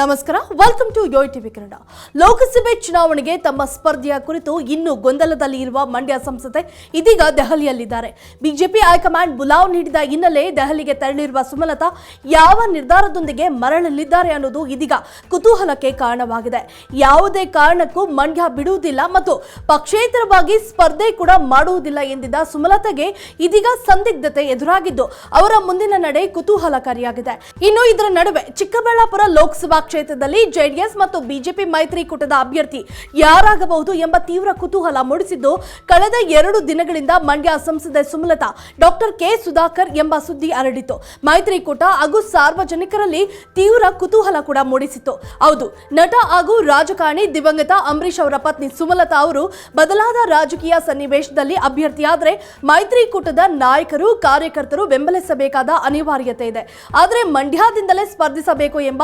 ನಮಸ್ಕಾರ welcome to Yoyo TV Kannada ಲೋಕಸಭೆ ಚುನಾವಣೆಗೆ ತಮ್ಮ ಸ್ಪರ್ಧೆಯ ಕುರಿತು ಇನ್ನೂ ಗೊಂದಲದಲ್ಲಿ ಇರುವ ಮಂಡ್ಯ ಸಂಸದೆ ಇದೀಗ ದೆಹಲಿಯಲ್ಲಿದ್ದಾರೆ. ಬಿಜೆಪಿ ಹೈಕಮಾಂಡ್ ಬುಲಾವ್ ನೀಡಿದ ಹಿನ್ನೆಲೆ ದೆಹಲಿಗೆ ತೆರಳಿರುವ ಸುಮಲತಾ ಯಾವ ನಿರ್ಧಾರದೊಂದಿಗೆ ಮರಳಲಿದ್ದಾರೆ ಅನ್ನೋದು ಇದೀಗ ಕುತೂಹಲಕ್ಕೆ ಕಾರಣವಾಗಿದೆ. ಯಾವುದೇ ಕಾರಣಕ್ಕೂ ಮಂಡ್ಯ ಬಿಡುವುದಿಲ್ಲ ಮತ್ತು ಪಕ್ಷೇತರವಾಗಿ ಸ್ಪರ್ಧೆ ಕೂಡ ಮಾಡುವುದಿಲ್ಲ ಎಂದಿದ್ದ ಸುಮಲತಾಗೆ ಇದೀಗ ಸಂದಿಗ್ಧತೆ ಎದುರಾಗಿದ್ದು ಅವರ ಮುಂದಿನ ನಡೆ ಕುತೂಹಲಕಾರಿಯಾಗಿದೆ. ಇನ್ನು ಇದರ ನಡುವೆ ಚಿಕ್ಕಬಳ್ಳಾಪುರ ಲೋಕಸಭಾ ಕ್ಷೇತ್ರದಲ್ಲಿ ಜೆಡಿಎಸ್ ಮತ್ತು ಬಿಜೆಪಿ ಮೈತ್ರಿಕೂಟದ ಅಭ್ಯರ್ಥಿ ಯಾರಾಗಬಹುದು ಎಂಬ ತೀವ್ರ ಕುತೂಹಲ ಮೂಡಿಸಿದ್ದು, ಕಳೆದ ಎರಡು ದಿನಗಳಿಂದ ಮಂಡ್ಯ ಸಂಸದೆ ಸುಮಲತಾ, ಡಾಕ್ಟರ್ ಕೆ ಸುಧಾಕರ್ ಎಂಬ ಸುದ್ದಿ ಹರಡಿತು. ಮೈತ್ರಿಕೂಟ ಹಾಗೂ ಸಾರ್ವಜನಿಕರಲ್ಲಿ ತೀವ್ರ ಕುತೂಹಲ ಕೂಡ ಮೂಡಿಸಿತ್ತು. ಹೌದು, ನಟ ಹಾಗೂ ರಾಜಕಾರಣಿ ದಿವಂಗತ ಅಂಬರೀಷ್ ಅವರ ಪತ್ನಿ ಸುಮಲತಾ ಅವರು ಬದಲಾದ ರಾಜಕೀಯ ಸನ್ನಿವೇಶದಲ್ಲಿ ಅಭ್ಯರ್ಥಿಯಾದರೆ ಮೈತ್ರಿಕೂಟದ ನಾಯಕರು, ಕಾರ್ಯಕರ್ತರು ಬೆಂಬಲಿಸಬೇಕಾದ ಅನಿವಾರ್ಯತೆ ಇದೆ. ಆದರೆ ಮಂಡ್ಯದಿಂದಲೇ ಸ್ಪರ್ಧಿಸಬೇಕು ಎಂಬ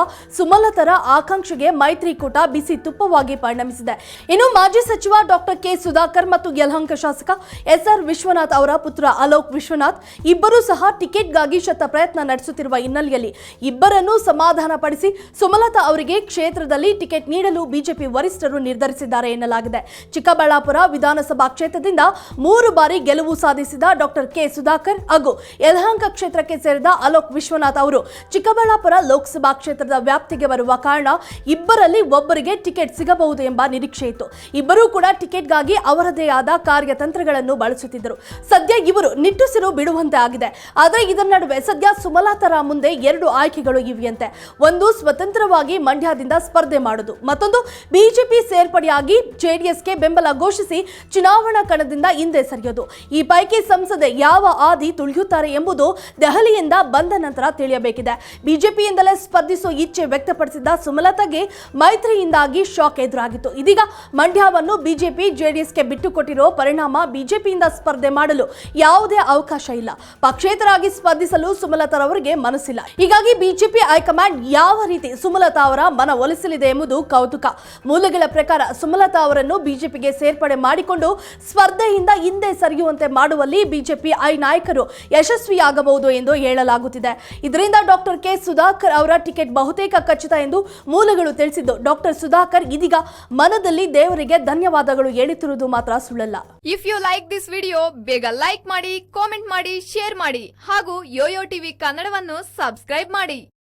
ಸುಮಲತರ ಆಕಾಂಕ್ಷೆಗೆ ಮೈತ್ರಿಕೂಟ ಬಿಸಿ ತುಪ್ಪವಾಗಿ ಪರಿಣಮಿಸಿದೆ. ಇನ್ನು ಮಾಜಿ ಸಚಿವ ಡಾಕ್ಟರ್ ಕೆ ಸುಧಾಕರ್ ಮತ್ತು ಯಲಹಂಕ ಶಾಸಕ ಎಸ್ ಆರ್ ವಿಶ್ವನಾಥ್ ಅವರ ಪುತ್ರ ಅಲೋಕ್ ವಿಶ್ವನಾಥ್ ಇಬ್ಬರೂ ಸಹ ಟಿಕೆಟ್ಗಾಗಿ ಶತ ಪ್ರಯತ್ನ ನಡೆಸುತ್ತಿರುವ ಹಿನ್ನೆಲೆಯಲ್ಲಿ ಇಬ್ಬರನ್ನು ಸಮಾಧಾನಪಡಿಸಿ ಸುಮಲತಾ ಅವರಿಗೆ ಕ್ಷೇತ್ರದಲ್ಲಿ ಟಿಕೆಟ್ ನೀಡಲು ಬಿಜೆಪಿ ವರಿಷ್ಠರು ನಿರ್ಧರಿಸಿದ್ದಾರೆ ಎನ್ನಲಾಗಿದೆ. ಚಿಕ್ಕಬಳ್ಳಾಪುರ ವಿಧಾನಸಭಾ ಕ್ಷೇತ್ರದಿಂದ ಮೂರು ಬಾರಿ ಗೆಲುವು ಸಾಧಿಸಿದ ಡಾಕ್ಟರ್ ಕೆ ಸುಧಾಕರ್ ಹಾಗೂ ಯಲಹಂಕ ಕ್ಷೇತ್ರಕ್ಕೆ ಸೇರಿದ ಅಲೋಕ್ ವಿಶ್ವನಾಥ್ ಅವರು ಚಿಕ್ಕಬಳ್ಳಾಪುರ ಲೋಕಸಭಾ ಕ್ಷೇತ್ರದ ವ್ಯಾಪ್ತಿಗೆ ಬರುವ ಕಾರಣ ಇಬ್ಬರಲ್ಲಿ ಒಬ್ಬರಿಗೆ ಟಿಕೆಟ್ ಸಿಗಬಹುದು ಎಂಬ ನಿರೀಕ್ಷೆ ಇತ್ತು. ಇಬ್ಬರೂ ಕೂಡ ಟಿಕೆಟ್ಗಾಗಿ ಅವರದೇ ಆದ ಕಾರ್ಯತಂತ್ರಗಳನ್ನು ಬಳಸುತ್ತಿದ್ದರು. ಸದ್ಯ ಇವರು ನಿಟ್ಟುಸಿರು ಬಿಡುವಂತೆ ಆಗಿದೆ. ಆದರೆ ಇದರ ನಡುವೆ ಸದ್ಯ ಸುಮಲತಾರ ಮುಂದೆ ಎರಡು ಆಯ್ಕೆಗಳು ಇವೆಯಂತೆ. ಒಂದು ಸ್ವತಂತ್ರವಾಗಿ ಮಂಡ್ಯದಿಂದ ಸ್ಪರ್ಧೆ ಮಾಡುವುದು. ಮತ್ತೊಂದು ಬಿಜೆಪಿ ಸೇರ್ಪಡೆಯಾಗಿ ಜೆಡಿಎಸ್ಗೆ ಬೆಂಬಲ ಘೋಷಿಸಿ ಚುನಾವಣಾ ಕಣದಿಂದ ಹಿಂದೆ ಸರಿಯೋದು. ಈ ಪೈಕಿ ಸಂಸದೆ ಯಾವ ಆದಿ ತುಳಿಯುತ್ತಾರೆ ಎಂಬುದು ದೆಹಲಿಯಿಂದ ಬಂದ ನಂತರ ತಿಳಿಯಬೇಕಿದೆ. ಬಿಜೆಪಿಯಿಂದಲೇ ಸ್ಪರ್ಧಿಸುವ ಇಚ್ಛೆ ವ್ಯಕ್ತಪಡಿಸಿದ್ದ ಸುಮಲತಾಗೆ ಮೈತ್ರಿಯಿಂದಾಗಿ ಶಾಕ್ ಎದುರಾಗಿತ್ತು. ಇದೀಗ ಮಂಡ್ಯವನ್ನು ಬಿಜೆಪಿ, ಜೆಡಿಎಸ್ಗೆ ಬಿಟ್ಟುಕೊಟ್ಟಿರೋ ಪರಿಣಾಮ ಬಿಜೆಪಿಯಿಂದ ಸ್ಪರ್ಧೆ ಮಾಡಲು ಯಾವುದೇ ಅವಕಾಶ ಇಲ್ಲ. ಪಕ್ಷೇತರಾಗಿ ಸ್ಪರ್ಧಿಸಲು ಸುಮಲತಾರವರಿಗೆ ಮನಸ್ಸಿಲ್ಲ. ಹೀಗಾಗಿ ಬಿಜೆಪಿ ಹೈಕಮಾಂಡ್ ಯಾವ ರೀತಿ ಸುಮಲತಾ ಅವರ ಮನ ಒಲಿಸಲಿದೆ ಎಂಬುದು ಕೌತುಕ. ಮೂಲಗಳ ಪ್ರಕಾರ ಸುಮಲತಾ ಅವರನ್ನು ಬಿಜೆಪಿಗೆ ಸೇರ್ಪಡೆ ಮಾಡಿಕೊಂಡು ಸ್ಪರ್ಧೆಯಿಂದ ಹಿಂದೆ ಸರಿಯುವಂತೆ ಮಾಡುವಲ್ಲಿ ಬಿಜೆಪಿ ಐ ನಾಯಕರು ಯಶಸ್ವಿಯಾಗಬಹುದು ಎಂದು ಹೇಳಲಾಗುತ್ತಿದೆ. ಇದರಿಂದ ಡಾಕ್ಟರ್ ಕೆ ಸುಧಾಕರ್ ಅವರ ಟಿಕೆಟ್ ಬಹುತೇಕ ಖಚಿತ ಎಂದು ಮೂಲಗಳು ತಿಳಿಸಿದ್ದು. ಡಾಕ್ಟರ್ ಸುಧಾಕರ್ ಇದೀಗ ಮನದಲ್ಲಿ ದೇವರಿಗೆ ಧನ್ಯವಾದಗಳು ಹೇಳುತ್ತಿರುವುದು ಮಾತ್ರ ಸುಳ್ಳಲ್ಲ. If you like this video ಬೇಗ ಲೈಕ್ ಮಾಡಿ ಕಾಮೆಂಟ್ ಮಾಡಿ ಶೇರ್ ಮಾಡಿ ಹಾಗೂ ಯೋಯೋ ಟಿವಿ ಕನ್ನಡವನ್ನು ಸಬ್ಸ್ಕ್ರೈಬ್ ಮಾಡಿ.